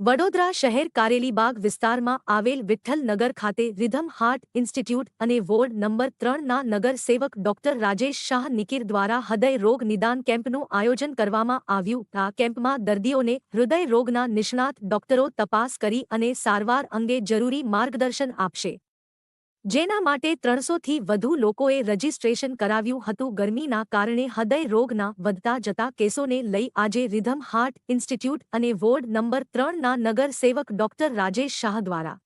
વડોદરા શહેર કારેલીબાગ વિસ્તારમાં આવેલ વિઠ્ઠલનગર ખાતે રિધમ હાર્ટ ઇન્સ્ટિટ્યૂટ અને વોર્ડ નંબર ત્રણના નગરસેવક ડોક્ટર રાજેશ શાહ નિકીર દ્વારા હૃદય રોગ નિદાન કેમ્પનું આયોજન કરવામાં આવ્યું. આ કેમ્પમાં દર્દીઓને હૃદય રોગના નિષ્ણાત ડોક્ટરો તપાસ કરી અને સારવાર અંગે જરૂરી માર્ગદર્શન આપશે. જેના માટે ત્રણસોથી વધુ લોકોએ રજીસ્ટ્રેશન કરાવ્યું હતું. ગરમીના કારણે હૃદય રોગના વધતા જતા કેસોને લઈ આજે રિધમ હાર્ટ ઇન્સ્ટિટ્યૂટ અને વોર્ડ નંબર ત્રણના નગર સેવક ડોક્ટર રાજેશ શાહ દ્વારા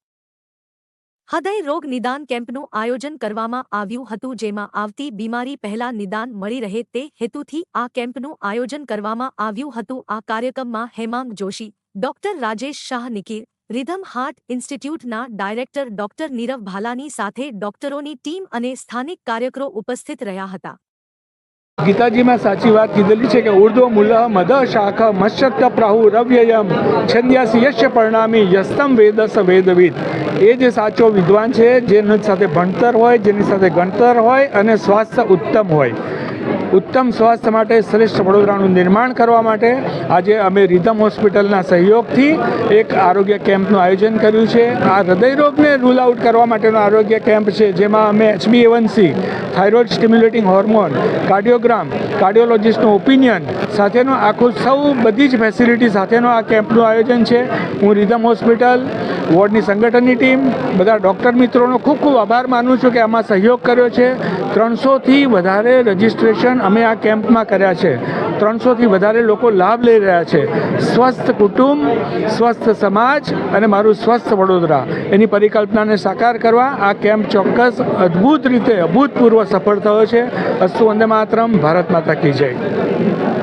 હૃદય રોગ નિદાન કેમ્પનું આયોજન કરવામાં આવ્યું હતું, જેમાં આવતી બીમારી પહેલા નિદાન મળી રહે તે હેતુથી આ કેમ્પનું આયોજન કરવામાં આવ્યું હતું. આ કાર્યક્રમમાં હેમાંગ જોશી, ડોક્ટર રાજેશ શાહ નિકીર રિધમ હાર્ટ ઇન્સ્ટિટ્યૂટના ડાયરેક્ટર ડોક્ટર નીરવ ભાલાની સાથે ડોક્ટરોની ટીમ અને સ્થાનિક કાર્યકરો ઉપસ્થિત રહ્યા હતા. ગીતાજીમાં સાચી વાત કીધેલી છે કે ઉર્ધ્વ મૂલ મદ શાખ મત્સ્યત પ્રાહુ રવ્યયમ છંદ્યાસી યશ્ય પરિણામી યસ્તમ વેદસ વેદવિદ. એ જે સાચો વિદ્વાન છે, જેની સાથે ભણતર હોય, જેની સાથે ગણતર હોય અને સ્વાસ્થ્ય ઉત્તમ હોય. ઉત્તમ સ્વાસ્થ્ય માટે શ્રેષ્ઠ વડોદરાનું નિર્માણ કરવા માટે આજે અમે રિધમ હોસ્પિટલના સહયોગથી એક આરોગ્ય કેમ્પનું આયોજન કર્યું છે. આ હૃદયરોગને રૂલ આઉટ કરવા માટેનો આરોગ્ય કેમ્પ છે, જેમાં અમે H B A one C thyroid stimulating hormone, cardiogram, કાર્ડિયોલોજિસ્ટનું opinion સાથેનો આખું સૌ બધી જ ફેસિલિટી સાથેનો આ કેમ્પનું આયોજન છે. હું રિધમ હોસ્પિટલ, વોર્ડની સંગઠનની ટીમ, બધા ડૉક્ટર મિત્રોનો ખૂબ ખૂબ આભાર માનું છું કે આમાં સહયોગ કર્યો છે. ત્રણસોથી વધારે રજિસ્ટ્રેશન અમે આ કેમ્પમાં કર્યા છે. ત્રણસોથી વધારે લોકો લાભ લઈ રહ્યા છે. સ્વસ્થ કુટુંબ, સ્વસ્થ સમાજ અને મારું સ્વસ્થ વડોદરા. એની પરિકલ્પનાને સાકાર કરવા આ કેમ્પ ચોક્કસ અદ્ભુત રીતે અભૂતપૂર્વ સફળ થયો છે. અસ્તુ વંદે માતરમ. ભારત માતા કી જય.